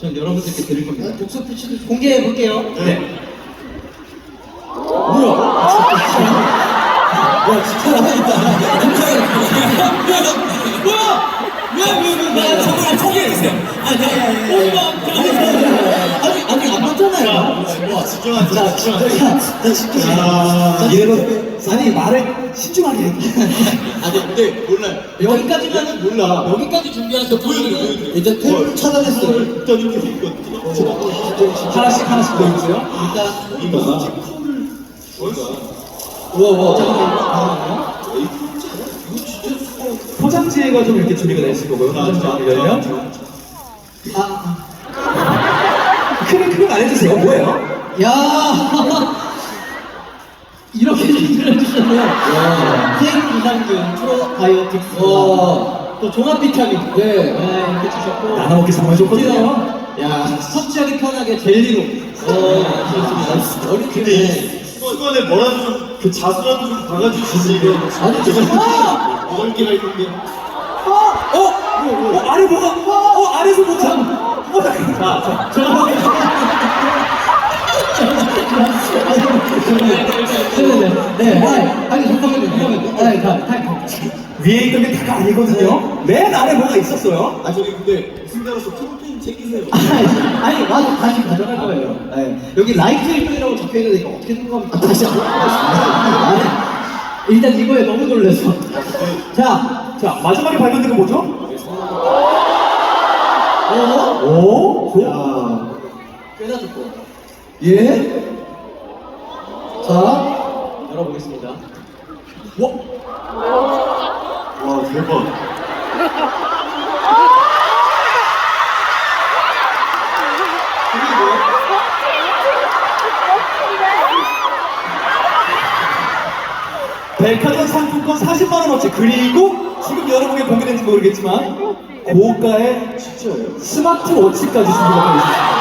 전 여러분들께 드릴 겁니다. 독서 피치도 공개해 볼게요. 네. 뭐야? 야 진짜 나가있다. 왜왜왜 정말 포기해주세요. 아니 아니 아직 아직 안 봤잖아요. 와 집중하 자. 자, 자, 자, 집중. 아, 이래로 아니 말을 신중하게 해. 아니 근데 몰라요. 여기까지만은 몰라. 여기까지 준비하셨던 보여드려 분은 보여드려. 이제 탭을 차단했어요. 일단 이렇게 돼 있거든요. 하나씩 하나씩 보여주세요. 일단 이거 우와 우와 잠깐만요. 포장지가 좀 이렇게 준비가 돼 있을 거고요. 포장지 안에 열면. 아, 아. 크게 크게 안 해주세요. 뭐예요? 야 이렇게 준비를 해주셨네요. 생 이상균 프로 바이오틱스 와. 또 종합 비타민 네. 네, 이렇게 주셨고 나눠 먹기 정말 좋거든요. 야 섭취하기 편하게 젤리로 어, 주셨습니다. 어린 근데 이 수건에 뭐라도 좀 그 자수라도 좀 박아주시지 이거. 아니, 아! 여덟 개가 있는데. 어? 어? 어? 아래 뭐가? 어? 아래서 뭐가? 어? 자, 자, 네. 아니, 아니 잠깐만요. 잠깐만요. 아니, 다, 다. 위에 있던 게 다가 아니거든요. 맨 아래 뭐가 있었어요? 아 저기 근데 순간으로 캠페인 챙기세요. 아니, 아니, 와서 다시 가져갈 거예요. 네. 여기 라이트 1등이라고 적혀 있는데 이거 어떻게 생각합니까? 다시 안 아니, 일단 이거에 너무 놀라서. 자, 자, 마지막에 발견된 거 뭐죠? 어? 오? 조? 야, 꽤나 좋고. 예? 자, 열어보겠습니다. 와, 와 대박. 백화점 상품권 40만 원어치 그리고 지금 여러분이 공개된지 모르겠지만 고가의? 스마트워치까지 준비가 되어 있습니다.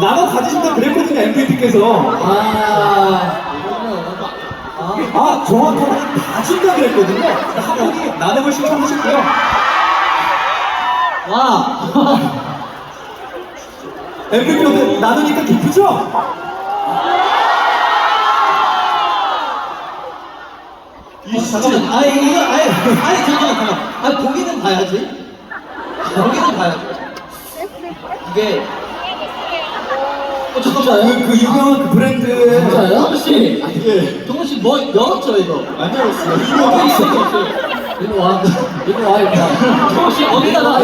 나눠 가지신다 그랬거든요 MVP께서. 아, 아 정확하게 다 준다 그랬거든요. 한 분이 나눔을 신청하셨고요. 와. MVP한테 나누니까 기쁘죠? 이 어, 잠깐만. 아니, 이거, 아니, 아니, 잠깐만, 잠깐만. 아니, 보기는 봐야지. 보기는 봐야지. 이게. 어, 잠깐만요. 그, 그 유명한 그 브랜드의 진짜요? 동훈 씨. 이게 동훈 씨, 뭐, 열었죠, 이거? 안 열었어요. 이거 와, 이거 와, 이거 와. 동훈 씨, 어디다가.